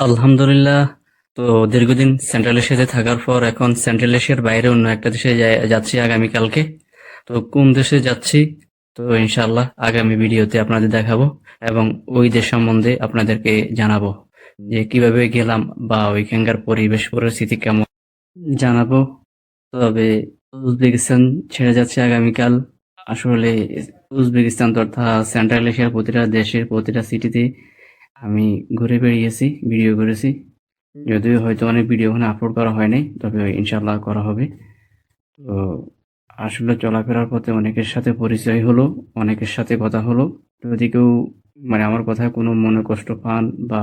আলহামদুলিল্লাহ। তো দীর্ঘদিন সেন্ট্রাল এশিয়াতে থাকার পর এখন সেন্ট্রাল এশিয়ার বাইরে অন্য একটা দেশে যাচ্ছি আগামীকালকে। তো কোন দেশে যাচ্ছি? তো ইনশাল্লাহ আগামী ভিডিওতে আপনাদের দেখাবো এবং ওই দেশ সম্বন্ধে আপনাদেরকে জানাব যে কীভাবে গেলাম বা ওইখানকার পরিবেশ, পরিস্থিতি কেমন জানাব। তবে উজবেকিস্তান ছেড়ে যাচ্ছে আগামীকাল। আসলে উজবেকিস্তান তথা সেন্ট্রাল এশিয়ার প্রতিটা দেশের প্রতিটা সিটিতে আমি ঘুরে বেরিয়েছি ভিডিও করেছি। যদিও হয়তো অনেক ভিডিও ওখানে আপলোড করা হয়নি, তবে ইনশাল্লাহ করা হবে। তো আসলে চলাফেরার পথে অনেকের সাথে পরিচয় হলো, অনেকের সাথে কথা হলো। যদি কেউ মানে আমার কথায় কোনো মনে কষ্ট পান বা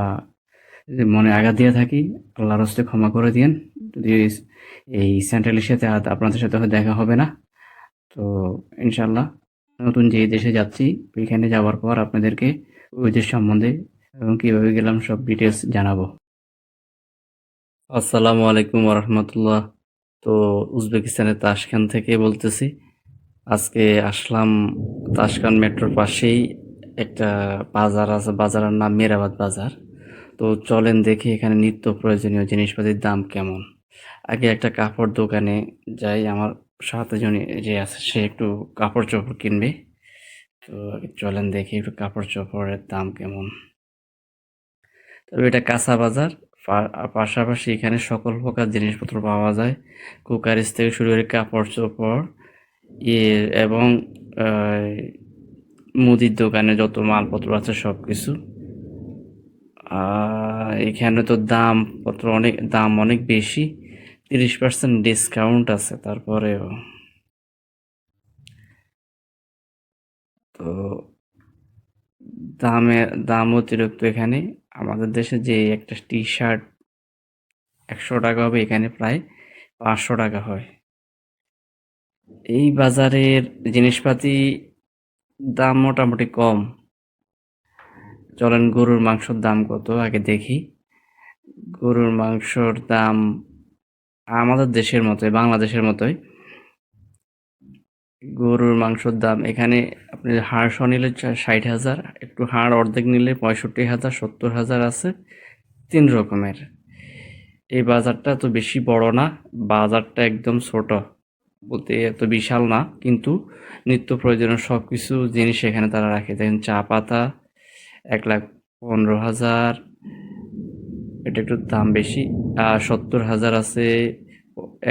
যদি মনে আঘাত দিয়ে থাকি, আল্লাহর হস্তে ক্ষমা করে দিয়েন। যদি এই সেন্ট্রাল আর আপনাদের সাথে দেখা হবে না। তো ইনশাল্লাহ নতুন যে দেশে যাচ্ছি, ওইখানে যাওয়ার পর আপনাদেরকে ওই দেশ সম্বন্ধে এবং কীভাবে গেলাম সব ডিটেলস জানাব। আসসালামু আলাইকুম রহমতুল্লাহ তো উজবেকিস্তানের তাসখান থেকে বলতেছি, আজকে আসলাম তাসখান মেট্রোর পাশেই একটা বাজার আছে, বাজারের নাম মেরাবাদ বাজার। তো চলেন দেখি এখানে নিত্য প্রয়োজনীয় জিনিসপাতির দাম কেমন। আগে একটা কাপড় দোকানে যাই, আমার সাথে জন যে আছে, সে একটু কাপড় চোপড় কিনবে। তো চলেন দেখি একটু কাপড় চোপড়ের দাম কেমন। তবে এটা কাঁচা বাজার। পাশাপাশি এখানে সকল প্রকার জিনিসপত্র পাওয়া যায়। কুকারিস থেকে শুরু করে কাপড় চোপড় ইয়ে এবং মুদির দোকানে যত মালপত্র আছে সব কিছু এখানে তো দাম পত্র অনেক, দাম অনেক বেশি। তিরিশ পার্সেন্ট ডিসকাউন্ট আছে, তারপরেও তো দামে, দাম অতিরিক্ত এখানে। আমাদের দেশে যে একটা টি শার্ট একশো টাকা হবে, এখানে প্রায় পাঁচশো টাকা হয়। এই বাজারের জিনিসপাতি দাম মোটামুটি কম। চলেন, গরুর মাংসর দাম কত? আগে দেখি। গরুর মাংসর দাম আমাদের দেশের মতোই, বাংলাদেশের মতোই। গরুর মাংসর দাম, এখানে আপনি হাড় সহ নিলে ষাট হাজার, একটু হাড় অর্ধেক নিলে পঁয়ষট্টি হাজার, সত্তর হাজার আছে, তিন রকমের। এই বাজারটা তো বেশি বড় না, বাজারটা একদম ছোট, বলতে এত বিশাল না, কিন্তু নিত্য প্রয়োজনীয় সব কিছু জিনিস এখানে তারা রাখে। দেখেন চা পাতা এক লাখ পনেরো হাজার, এটা একটু দাম বেশি, আর সত্তর হাজার আছে,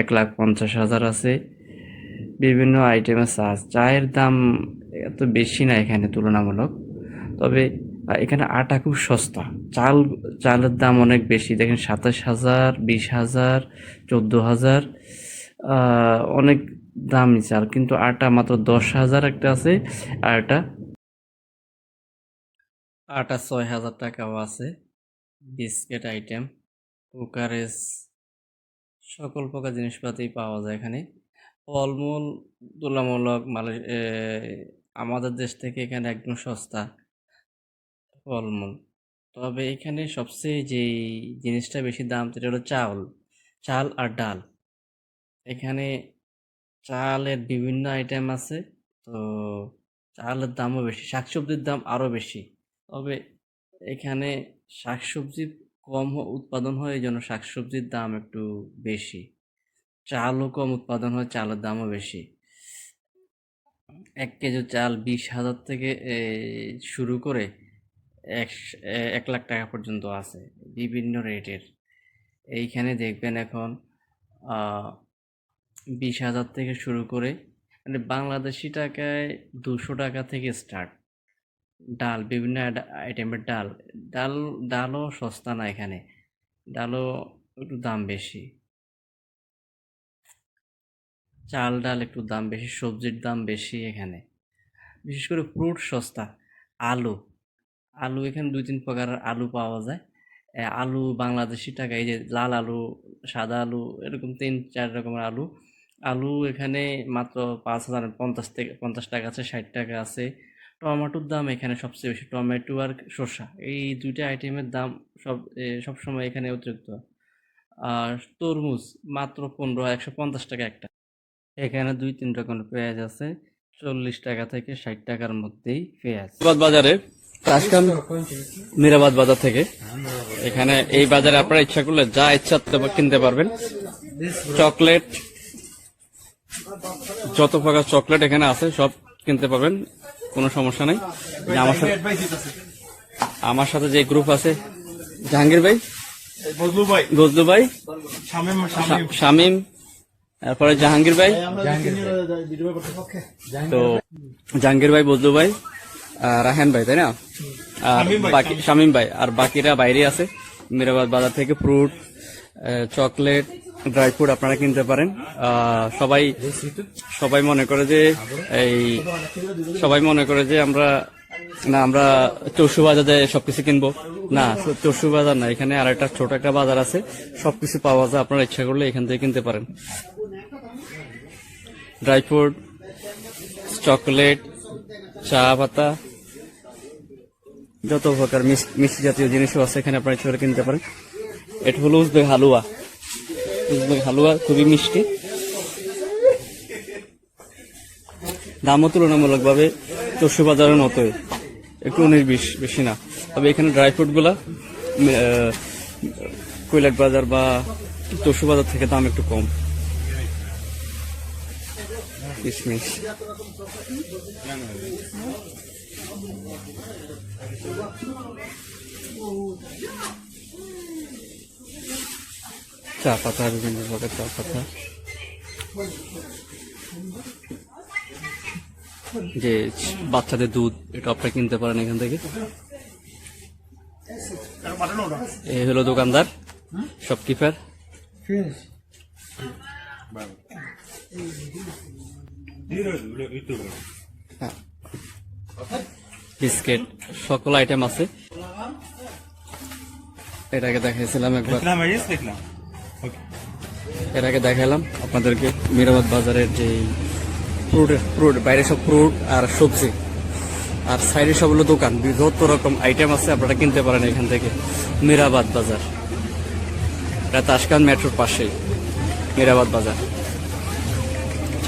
এক লাখ পঞ্চাশ হাজার আছে। বিভিন্ন আইটেমের চা চায়ের দাম এত বেশি না এখানে তুলনামূলক। তবে এখানে আটা খুব সস্তা। চাল, চালের দাম অনেক বেশি। দেখেন সাতাশ হাজার, বিশ হাজার, চোদ্দ হাজার অনেক দামি চাল। কিন্তু আটা মাত্র দশ হাজার একটা আছে, আর একটা আটা ছয় হাজার টাকাও আছে। বিস্কিট আইটেম কুকারেস, সকল প্রকার জিনিসপাতি পাওয়া যায় এখানে। ফলমূল তুলনামূলক মালয় এ, আমাদের দেশ থেকে এখানে একদম সস্তা ফলমূল। তবে এখানে সবচেয়ে যেই জিনিসটা বেশি দাম সেটা হলো চাউল চাল আর ডাল। এখানে চালের বিভিন্ন আইটেম আছে তো চালের দামও বেশি শাকসবজির দাম আরও বেশি। তবে এখানে শাকসবজি কম উৎপাদন হয় এই জন্য শাকসবজির দাম একটু বেশি। চালও কম উৎপাদন হয়, চালের দামও বেশি। এক কেজি চাল বিশ হাজার থেকে শুরু করে এক এক লাখ টাকা পর্যন্ত আছে বিভিন্ন রেটের। এইখানে দেখবেন এখন বিশ হাজার থেকে শুরু করে মানে বাংলাদেশি টাকায় দুশো টাকা থেকে স্টার্ট ডাল, বিভিন্ন আইটেমের ডাল। ডাল, ডালও সস্তা না এখানে। ডালও একটু দাম বেশি। চাল ডাল একটু দাম বেশি, সবজির দাম বেশি এখানে। বিশেষ করে ফ্রুট, সস্তা, আলু। আলু এখানে দুই তিন প্রকারের আলু পাওয়া যায়। আলু বাংলাদেশি টাকা, এই যে লাল আলু, সাদা আলু, এরকম তিন চার রকমের আলু। আলু এখানে মাত্র পাঁচ হাজার পঞ্চাশ থেকে, পঞ্চাশ টাকা আছে, ষাট টাকা আছে। টমেটোর দাম এখানে সবচেয়ে বেশি, টমেটো আর শসা এই দুইটা আইটেমের দাম সব সবসময় এখানে অতিরিক্ত। আর তরমুজ মাত্র পনেরো, একশো পঞ্চাশ টাকা একটা। এখানে দুই তিন রকমের পেঁয়াজ আছে চল্লিশ টাকা থেকে ষাট টাকার মধ্যেই পেঁয়াজ। বাজারে? মিরাবাদ বাজার থেকে? এখানে এই বাজারে আপনারা ইচ্ছা করলে যা ইচ্ছা কিনতে পারবেন। চকলেট যত প্রকার চকলেট এখানে আছে সব কিনতে পারবেন কোনো সমস্যা নাই। আমার সাথে আমার সাথে যে গ্রুপ আছে জাহাঙ্গীর ভাই? বজলু ভাই। গজলু ভাই? শামিম। তারপরে জাহাঙ্গীর ভাই। তো জাহাঙ্গীর ভাই। বজলু ভাই রাহেন ভাই তাই না? আর শামীম ভাই, বাকি শামিম। ভাই আর বাকিরা বাইরে আছে। মিরাবাদ বাজার থেকে ফ্রুট চকলেট ড্রাই ফ্রুট আপনারা কিনতে পারেন। আহ, সবাই সবাই মনে করে যে এই সবাই মনে করে যে আমরা না আমরা চৌষু বাজারে সবকিছু কিনবো। না চৌষু বাজার না এখানে আর একটা ছোট একটা বাজার আছে। সবকিছু পাওয়া যায় আপনারা ইচ্ছা করলে এখান থেকে কিনতে পারেন। ড্রাই ফ্রুট, চকলেট, চা পাতা, যত প্রকার মিষ্টি জাতীয় জিনিসও আছে এখানে আপনারা করে কিনতে পারেন। এটা হলো উজবেক হালুয়া। উজবেক হালুয়া খুবই মিষ্টি। দামও তুলনামূলকভাবে চষু বাজারের মতোই। একটু উনিশ বিশ বেশি না। তবে এখানে ড্রাই ফ্রুটগুলা কৈলাট বাজার বা চষু বাজার থেকে দাম একটু কম। কিশমিশ। চা পাতা, বিভিন্ন প্রকার চা পাতা। যে বাচ্চাদের দুধ এটা আপনারা কিনতে পারেন এখান থেকে। এই হলো দোকানদার শপকিপার। বিস্কিট সকল আইটেম আছে। এটাকে দেখাইছিলাম একবার। এর আগে দেখালাম। আপনাদেরকে মিরাবাদ বাজারের যে ফ্রুট ফ্রুট বাইরে সব ফ্রুট আর সবজি। আর সাইডে সব হলো দোকান বৃহত্তর রকম আইটেম আছে আপনারা কিনতে পারেন এখান থেকে। মিরাবাদ বাজার। এটা তাসকান মেট্রোর পাশেই মিরাবাদ বাজার।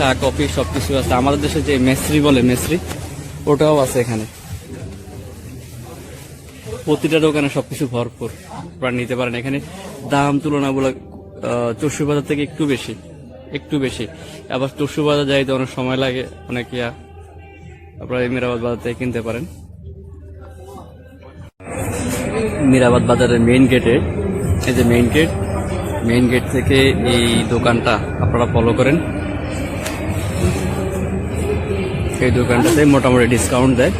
চা, কফি, সবকিছু আছে। আমাদের দেশে যে মেসরি বলে, মেসরি, ওটাও আছে এখানে। প্রতিটা দোকানে সবকিছু ভরপুর। আপনারা নিতে পারেন। এখানে দাম তুলনামূলক চষু বাজার থেকে একটু বেশি একটু বেশি। আবার চষু বাজার যাইতে অনেক সময় লাগে, অনেক ইয়া। আপনারা এই মিরাবাদ বাজার থেকে কিনতে পারেন। মিরাবাদ বাজারের মেইন গেটে এই যে মেইন গেট মেইন গেট থেকে এই দোকানটা আপনারা ফলো করেন। এই দোকানটাতে মোটামুটি ডিসকাউন্ট দেয়।